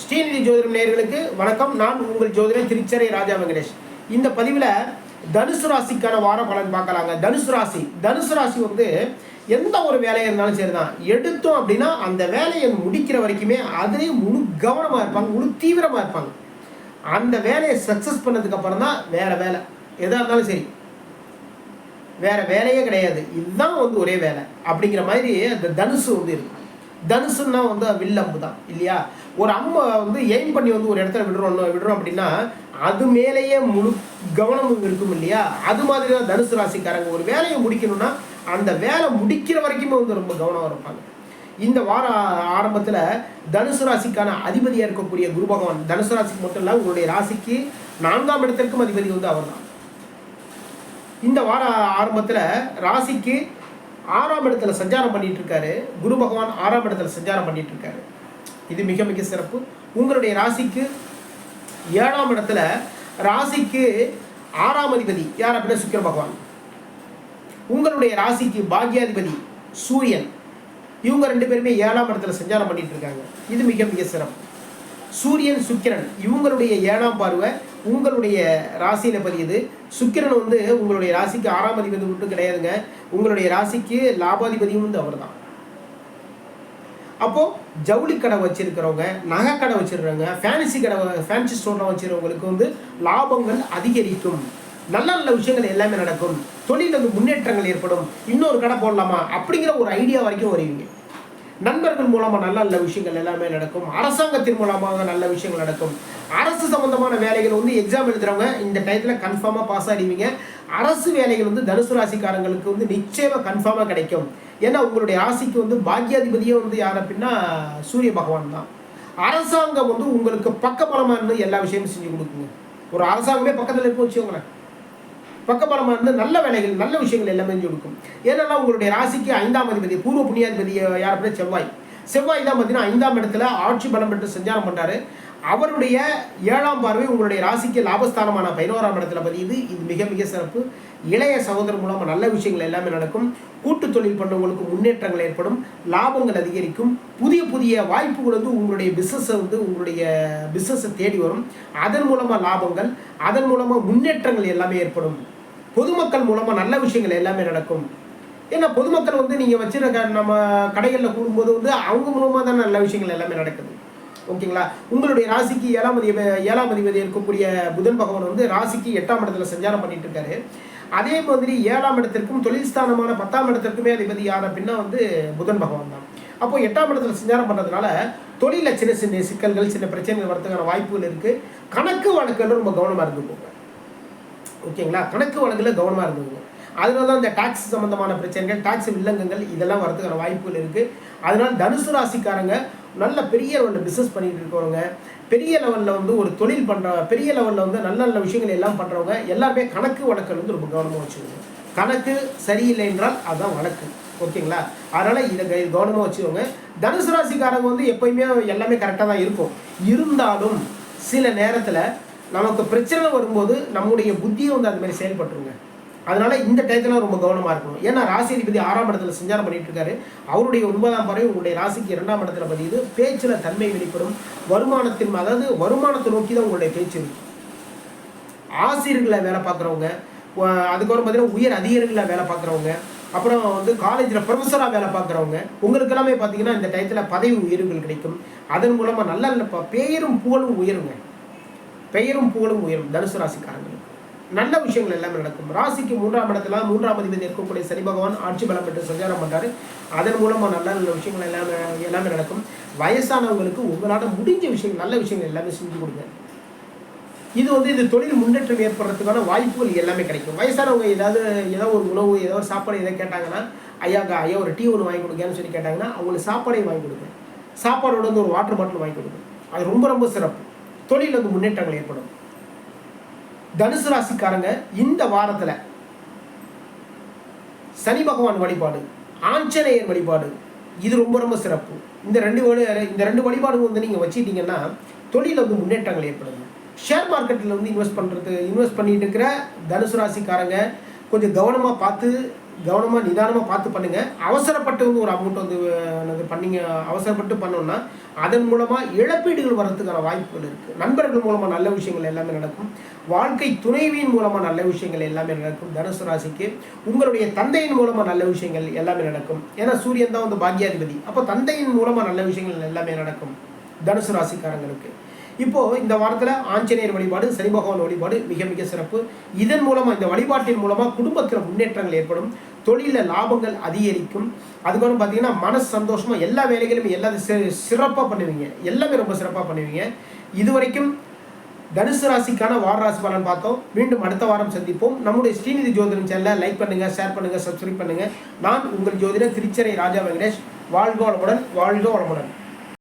ஸ்ரீநிதி ஜோதிடம் நேர்களுக்கு வணக்கம். நான் உங்கள் ஜோதிடன் திருச்சரை ராஜா வெங்கடேஷ். இந்த பதிவில் தனுசு ராசிக்கான வார பலன் பார்க்கலாங்க. தனுசு ராசி. தனுசு ராசி வந்து எந்த ஒரு வேலையாக இருந்தாலும் சரி தான் எடுத்தோம் அப்படின்னா அந்த வேலையை முடிக்கிற வரைக்குமே அதுலேயும் முழு கவனமாக இருப்பாங்க. முழு தீவிரமாக இருப்பாங்க. அந்த வேலையை சக்ஸஸ் பண்ணதுக்கப்புறம் தான் வேறு வேலை. எதாக இருந்தாலும் சரி. வேறு வேலையே கிடையாது. இதுதான் வந்து ஒரே வேலை. அப்படிங்கிற மாதிரி அந்த தனுசு வந்து இருக்கும் தனுசுன்னா வந்து வில்லம்பு தான் இல்லையா? ஒரு அம்மை வந்து எய்ம் பண்ணி வந்து ஒரு இடத்துல விடுறோம் விடுறோம் அப்படின்னா அது மேலேயே முழு கவனமும் இருக்கும் இல்லையா? அது மாதிரி தான் தனுசு ராசிக்காரங்க ஒரு வேலையை முடிக்கணும்னா அந்த வேலை முடிக்கிற வரைக்குமே வந்து ரொம்ப கவனம் இருப்பாங்க. இந்த வார ஆரம்பத்தில் தனுசு ராசிக்கான அதிபதியாக இருக்கக்கூடிய குரு பகவான் தனுசு ராசிக்கு மட்டும் இல்லை உங்களுடைய ராசிக்கு நான்காம் இடத்திற்கும் அதிபதி வந்து அவர்தான். இந்த வார ஆரம்பத்தில் ராசிக்கு ஆறாம் இடத்துல சஞ்சாரம் பண்ணிட்டு இருக்காரு குரு பகவான் ஆறாம் இடத்துல சஞ்சாரம் பண்ணிட்டு இருக்காரு இது மிக மிக சிறப்பு. உங்களுடைய ராசிக்கு ஏழாம் இடத்துல ராசிக்கு ஆறாம் அதிபதி யார் அப்படின்னா சுக்கிர பகவான். உங்களுடைய ராசிக்கு பாக்யாதிபதி சூரியன். இவங்க ரெண்டு பேருமே ஏழாம் இடத்துல சஞ்சாரம் பண்ணிட்டு இருக்காங்க இது மிக மிக சிறப்பு. சூரியன் சுக்கிரன் இவங்களுடைய ஏழாம் பார்வை. உங்களுடைய ராசியில பதியுது. சுக்கிரன் வந்து உங்களுடைய ராசிக்கு ஆறாம் அதிபதி மட்டும் கிடையாதுங்க. உங்களுடைய ராசிக்கு லாபாதிபதியும் வந்து அவர் தான் அப்போது ஜவுளி கடை வச்சிருக்கிறவங்க நகை கடை வச்சிருக்கிறவங்க ஃபேன்சி கடை ஃபேன்சி ஸ்டோர்லாம் வச்சுருக்கவங்களுக்கு வந்து லாபங்கள் அதிகரிக்கும். நல்ல நல்ல விஷயங்கள் எல்லாமே நடக்கும். தொழிலில் வந்து முன்னேற்றங்கள் ஏற்படும். இன்னொரு கடை போடலாமா? அப்படிங்கிற ஒரு ஐடியா வரைக்கும் வருவீங்க. நண்பர்கள் மூலமாக நல்ல நல்ல விஷயங்கள் எல்லாமே நடக்கும். அரசாங்கத்தின் மூலமாக நல்ல விஷயங்கள் நடக்கும். அரசு சம்பந்தமான வேலைகள் வந்து எக்ஸாம் எழுதுறவங்க இந்த டயத்தில் கன்ஃபார்மாக பாஸ் ஆகிடுவீங்க அரசு வேலைகள் வந்து தனுசு ராசிக்காரங்களுக்கு வந்து நிச்சயமாக கன்ஃபார்மாக கிடைக்கும். ஏன்னா உங்களுடைய ராசிக்கு வந்து பாக்கியாதிபதியே வந்து யார் அப்படின்னா சூரிய பகவான் தான். அரசாங்கம் வந்து உங்களுக்கு பக்கபலமாக இருந்து எல்லா விஷயமும் செஞ்சு கொடுக்குங்க. ஒரு அரசாங்கமே பக்கத்தில் இருக்க வச்சுக்கோங்களேன். பக்கபலமாக இருந்து நல்ல வேலைகள் நல்ல விஷயங்கள் எல்லாமே கொடுக்கும். ஏன்னா உங்களுடைய ராசிக்கு ஐந்தாம் அதிபதி பூர்வ புண்ணியாதிபதி யார் அப்படின்னா செவ்வாய். செவ்வாய் தான் பார்த்தீங்கன்னா ஐந்தாம் இடத்துல ஆட்சி பலம் பெற்று சஞ்சாரம் பண்ணுறாரு அவருடைய ஏழாம் பார்வை உங்களுடைய ராசிக்கு லாபஸ்தானமான பதினோராம் இடத்துல பதியுது. இது மிக மிக சிறப்பு. இளைய சகோதரர் மூலமாக நல்ல விஷயங்கள் எல்லாமே நடக்கும். கூட்டு தொழில் பண்ணவங்களுக்கு முன்னேற்றங்கள் ஏற்படும். லாபங்கள் அதிகரிக்கும். புதிய புதிய வாய்ப்புகள் வந்து உங்களுடைய பிஸ்னஸை வந்து உங்களுடைய பிஸ்னஸை தேடி வரும். அதன் மூலமாக லாபங்கள் அதன் மூலமாக முன்னேற்றங்கள் எல்லாமே ஏற்படும். பொதுமக்கள் மூலமாக நல்ல விஷயங்கள் எல்லாமே நடக்கும். ஏன்னா பொதுமக்கள் வந்து நீங்கள் வச்சுருக்க நம்ம கடைகளில் கூடும்போது வந்து அவங்க மூலமாக தான் நல்ல விஷயங்கள் எல்லாமே நடக்குது. ஓகேங்களா? உங்களுடைய ராசிக்கு ஏழாம் அதிபதி ஏழாம் அதிபதி இருக்கக்கூடிய புதன் பகவான் வந்து ராசிக்கு எட்டாம் இடத்துல சஞ்சாரம் பண்ணிட்டு இருக்காரு அதே மாதிரி ஏழாம் இடத்திற்கும் தொழில் ஸ்தானமான பத்தாம் இடத்திற்குமே அதிபதி யார் பின்னா வந்து புதன் பகவான் தான். அப்போ எட்டாம் இடத்துல சஞ்சாரம் பண்ணுறதுனால தொழிலில் சின்ன சின்ன சிக்கல்கள் சின்ன பிரச்சனைகள் வரதுக்கான வாய்ப்புகள் இருக்குது கணக்கு வழக்குகள் ரொம்ப கவனமாக இருந்துக்கோங்க ஓகேங்களா? கணக்கு வழக்கில் கவனமாக இருந்ததுங்க அதனால தான் இந்த டாக்ஸ் சம்மந்தமான பிரச்சனைகள் டாக்ஸ் வில்லங்கங்கள் இதெல்லாம் வரதுக்கான வாய்ப்புகள் இருக்குது அதனால் தனுசு ராசிக்காரங்க நல்ல பெரிய லெவலில் பிஸ்னஸ் பண்ணிட்டு இருக்கிறவங்க பெரிய லெவலில் வந்து ஒரு தொழில் பண்ணுறவங்க பெரிய லெவலில் வந்து நல்ல நல்ல விஷயங்கள் எல்லாம் பண்ணுறவங்க எல்லாருமே கணக்கு வழக்கில் வந்து ரொம்ப கவனமாக வச்சுக்கோங்க. கணக்கு சரியில்லை என்றால் அதுதான் வழக்கு. ஓகேங்களா? அதனால் இதை கவனமாக வச்சுக்கோங்க. தனுசு ராசிக்காரங்க வந்து எப்பயுமே எல்லாமே கரெக்டாக தான் இருக்கும். இருந்தாலும் சில நேரத்தில் நமக்கு பிரச்சனை வரும்போது நம்முடைய புத்தியை வந்து அது மாதிரி செயல்பட்டுருங்க. அதனால இந்த டயத்தில் ரொம்ப கவனமாக இருக்கணும். ஏன்னா ராசி அதிபதி ஆறாம் இடத்துல சஞ்சாரம் பண்ணிட்டு இருக்காரு அவருடைய ஒன்பதாம் பறவை உங்களுடைய ராசிக்கு இரண்டாம் இடத்துல பதியுது. பேச்சில் தன்மை வெளிப்படும். வருமானத்தின் அதாவது வருமானத்தை நோக்கி தான் உங்களுடைய பேச்சு இருக்கும் ஆசிரியர்களை வேலை பார்க்குறவங்க அதுக்கப்புறம் பார்த்தீங்கன்னா உயர் அதிகாரிகளில் வேலை பார்க்குறவங்க அப்புறம் வந்து காலேஜில் ப்ரொஃபஸராக வேலை பார்க்குறவங்க உங்களுக்கு எல்லாமே பார்த்தீங்கன்னா இந்த டயத்தில் பதவி உயர்வுகள் கிடைக்கும். அதன் மூலமாக நல்ல பேரும் புகழும் உயருங்க. பெயரும் புகழும் உயரும் தனுசு ராசிக்காரங்களுக்கு நல்ல விஷயங்கள் எல்லாமே நடக்கும். ராசிக்கு மூன்றாம் இடத்துல மூன்றாம் அதிபதி இருக்கக்கூடிய சனி பகவான் ஆட்சி பலம் பெற்று சஞ்சாரம் பண்ணுறாரு அதன் மூலமாக நல்ல நல்ல விஷயங்கள் எல்லாமே எல்லாமே நடக்கும். வயசானவங்களுக்கு உங்களால் முடிஞ்ச விஷயங்கள் நல்ல விஷயங்கள் எல்லாமே செஞ்சு கொடுங்க. இது வந்து இது தொழில் முன்னேற்றம் ஏற்படுறதுக்கான வாய்ப்புகள் எல்லாமே கிடைக்கும். வயசானவங்க ஏதாவது ஏதோ ஒரு உணவு ஏதோ ஒரு சாப்பாடு எதாவது கேட்டாங்கன்னா ஐயாக்கா ஐயா ஒரு டீ ஒன்று வாங்கி கொடுங்கன்னு சொல்லி கேட்டாங்கன்னா அவங்களுக்கு சாப்பாடையும் வாங்கி கொடுங்க. சாப்பாடோட வந்து ஒரு வாட்டர் பாட்டில் வாங்கி கொடுங்க. அது ரொம்ப ரொம்ப சிறப்பு. தொழில் வந்து முன்னேற்றங்கள் ஏற்படும். தனுசு ராசிக்காரங்க இந்த வாரத்தில் சனி பகவான் வழிபாடு ஆஞ்சநேயர் வழிபாடு இது ரொம்ப ரொம்ப சிறப்பு. இந்த ரெண்டு வழி இந்த ரெண்டு வழிபாடு வந்து நீங்கள் வச்சுக்கிட்டீங்கன்னா தொழிலில் வந்து முன்னேற்றங்கள் ஏற்படுது. ஷேர் மார்க்கெட்டில் வந்து இன்வெஸ்ட் பண்ணுறது இன்வெஸ்ட் பண்ணிட்டு இருக்கிற தனுசு ராசிக்காரங்க கொஞ்சம் கவனமாக பார்த்து கவனமாக நிதானமாக பார்த்து பண்ணுங்கள் அவசரப்பட்டு வந்து ஒரு அமௌண்ட் வந்து என்னது பண்ணிங்க அவசரப்பட்டு பண்ணோம்னா அதன் மூலமாக இழப்பீடுகள் வர்றதுக்கான வாய்ப்புகள் இருக்குது நண்பர்கள் மூலமாக நல்ல விஷயங்கள் எல்லாமே நடக்கும். வாழ்க்கை துணைவியின் மூலமாக நல்ல விஷயங்கள் எல்லாமே நடக்கும். தனுசு ராசிக்கு உங்களுடைய தந்தையின் மூலமாக நல்ல விஷயங்கள் எல்லாமே நடக்கும். ஏன்னா சூரியன் தான் வந்து பாக்யாதிபதி. அப்போ தந்தையின் மூலமாக நல்ல விஷயங்கள் எல்லாமே நடக்கும். தனுசு ராசிக்காரங்களுக்கு. இப்போது இந்த வாரத்தில் ஆஞ்சநேயர் வழிபாடு சனி பகவான் வழிபாடு மிக மிக சிறப்பு. இதன் மூலமாக இந்த வழிபாட்டின் மூலமாக குடும்பத்தில் முன்னேற்றங்கள் ஏற்படும் தொழிலில் லாபங்கள் அதிகரிக்கும். அதுக்கப்புறம் பார்த்தீங்கன்னா மன சந்தோஷமாக எல்லா வேலைகளும் எல்லா சிறப்பாக பண்ணுவீங்க. எல்லாமே ரொம்ப சிறப்பாக பண்ணுவீங்க. இதுவரைக்கும் தனுசு ராசிக்கான வார ராசி பலன் பார்த்தோம். மீண்டும் அடுத்த வாரம் சந்திப்போம். நம்முடைய ஸ்ரீநிதி ஜோதிடம் சேனலை லைக் பண்ணுங்கள் ஷேர் பண்ணுங்கள் சப்ஸ்கிரைப் பண்ணுங்கள் நான் உங்கள் ஜோதிடர் திருச்சரை ராஜா வெங்கடேஷ். வாழ்க வளமுடன் வாழ்க வளமுடன்.